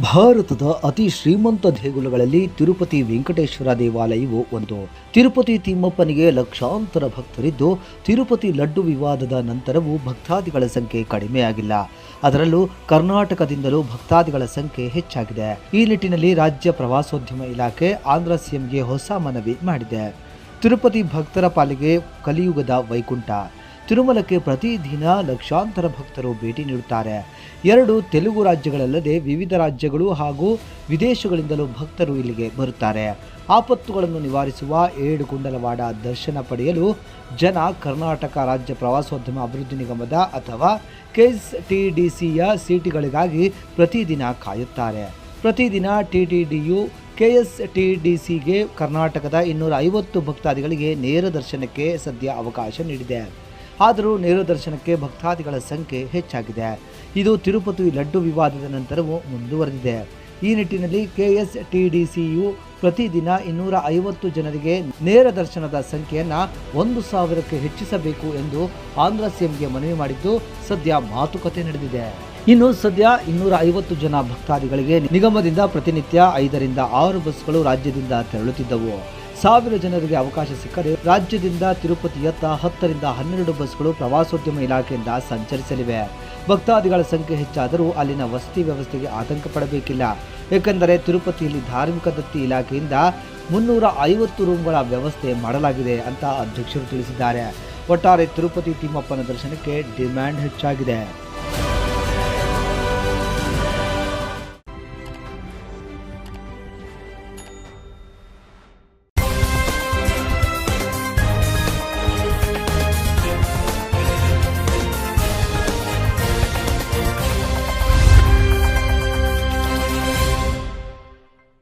ಭಾರತದ ಅತಿ ಶ್ರೀಮಂತ ದೇಗುಲಗಳಲ್ಲಿ ತಿರುಪತಿ ವೆಂಕಟೇಶ್ವರ ದೇವಾಲಯವು ಒಂದು. ತಿರುಪತಿ ತಿಮ್ಮಪ್ಪನಿಗೆ ಲಕ್ಷಾಂತರ ಭಕ್ತರಿದ್ದು, ತಿರುಪತಿ ಲಡ್ಡು ವಿವಾದದ ನಂತರವೂ ಭಕ್ತಾದಿಗಳ ಸಂಖ್ಯೆ ಕಡಿಮೆಯಾಗಿಲ್ಲ. ಅದರಲ್ಲೂ ಕರ್ನಾಟಕದಿಂದಲೂ ಭಕ್ತಾದಿಗಳ ಸಂಖ್ಯೆ ಹೆಚ್ಚಾಗಿದೆ. ಈ ನಿಟ್ಟಿನಲ್ಲಿ ರಾಜ್ಯ ಪ್ರವಾಸೋದ್ಯಮ ಇಲಾಖೆ ಆಂಧ್ರ ಸಿಎಂಗೆ ಹೊಸ ಮನವಿ ಮಾಡಿದೆ. ತಿರುಪತಿ ಭಕ್ತರ ಪಾಲಿಗೆ ಕಲಿಯುಗದ ವೈಕುಂಠ. ತಿರುಮಲಕ್ಕೆ ಪ್ರತಿದಿನ ಲಕ್ಷಾಂತರ ಭಕ್ತರು ಭೇಟಿ ನೀಡುತ್ತಾರೆ. ಎರಡು ತೆಲುಗು ರಾಜ್ಯಗಳಲ್ಲದೆ ವಿವಿಧ ರಾಜ್ಯಗಳು ಹಾಗೂ ವಿದೇಶಗಳಿಂದಲೂ ಭಕ್ತರು ಇಲ್ಲಿಗೆ ಬರುತ್ತಾರೆ. ಆಪತ್ತುಗಳನ್ನು ನಿವಾರಿಸುವ ಏಳು ಕುಂಡಲವಾಡ ದರ್ಶನ ಪಡೆಯಲು ಜನ ಕರ್ನಾಟಕ ರಾಜ್ಯ ಪ್ರವಾಸೋದ್ಯಮ ಅಭಿವೃದ್ಧಿ ನಿಗಮದ ಅಥವಾ ಕೆಎಸ್ಟಿಡಿಸಿಯ ಸೀಟಿಗಳಿಗಾಗಿ ಪ್ರತಿದಿನ ಕಾಯುತ್ತಾರೆ. ಪ್ರತಿದಿನ ಟಿಟಿಡಿಯು ಕೆಎಸ್ಟಿಡಿಸಿಗೆ ಕರ್ನಾಟಕದ ಇನ್ನೂರ ಐವತ್ತು ಭಕ್ತಾದಿಗಳಿಗೆ ನೇರ ದರ್ಶನಕ್ಕೆ ಸದ್ಯ ಅವಕಾಶ ನೀಡಿದೆ. ಆದರೂ ನೇರ ದರ್ಶನಕ್ಕೆ ಭಕ್ತಾದಿಗಳ ಸಂಖ್ಯೆ ಹೆಚ್ಚಾಗಿದೆ. ಇದು ತಿರುಪತಿ ಲಡ್ಡು ವಿವಾದದ ನಂತರವೂ ಮುಂದುವರೆದಿದೆ. ಈ ನಿಟ್ಟಿನಲ್ಲಿ ಕೆಎಸ್ಟಿಡಿಸಿಯು ಪ್ರತಿದಿನ ಇನ್ನೂರ ಐವತ್ತು ಜನರಿಗೆ ನೇರ ದರ್ಶನದ ಸಂಖ್ಯೆಯನ್ನು ಒಂದು ಸಾವಿರಕ್ಕೆ ಹೆಚ್ಚಿಸಬೇಕು ಎಂದು ಆಂಧ್ರ ಸಿಎಂಗೆ ಮನವಿ ಮಾಡಿದ್ದು ಸದ್ಯ ಮಾತುಕತೆ ನಡೆದಿದೆ. ಇನ್ನು ಸದ್ಯ ಇನ್ನೂರ ಐವತ್ತು ಜನ ಭಕ್ತಾದಿಗಳಿಗೆ ನಿಗಮದಿಂದ ಪ್ರತಿನಿತ್ಯ ಐದರಿಂದ ಆರು ಬಸ್ಗಳು ರಾಜ್ಯದಿಂದ ತೆರಳುತ್ತಿದ್ದವು. ಸಾವಿರ ಜನರಿಗೆ ಅವಕಾಶ ಸಿಕ್ಕರೆ ರಾಜ್ಯದಿಂದ ತಿರುಪತಿಯತ್ತ ಹತ್ತರಿಂದ ಹನ್ನೆರಡು ಬಸ್ಗಳು ಪ್ರವಾಸೋದ್ಯಮ ಇಲಾಖೆಯಿಂದ ಸಂಚರಿಸಲಿವೆ. ಭಕ್ತಾದಿಗಳ ಸಂಖ್ಯೆ ಹೆಚ್ಚಾದರೂ ಅಲ್ಲಿನ ವಸತಿ ವ್ಯವಸ್ಥೆಗೆ ಆತಂಕ ಪಡಬೇಕಿಲ್ಲ. ಏಕೆಂದರೆ ತಿರುಪತಿಯಲ್ಲಿ ಧಾರ್ಮಿಕ ದತ್ತಿ ಇಲಾಖೆಯಿಂದ ಮುನ್ನೂರ ಐವತ್ತು ರೂಮ್ಗಳ ವ್ಯವಸ್ಥೆ ಮಾಡಲಾಗಿದೆ ಅಂತ ಅಧ್ಯಕ್ಷರು ತಿಳಿಸಿದ್ದಾರೆ. ಒಟ್ಟಾರೆ ತಿರುಪತಿ ತಿಮ್ಮಪ್ಪನ ದರ್ಶನಕ್ಕೆ ಡಿಮ್ಯಾಂಡ್ ಹೆಚ್ಚಾಗಿದೆ.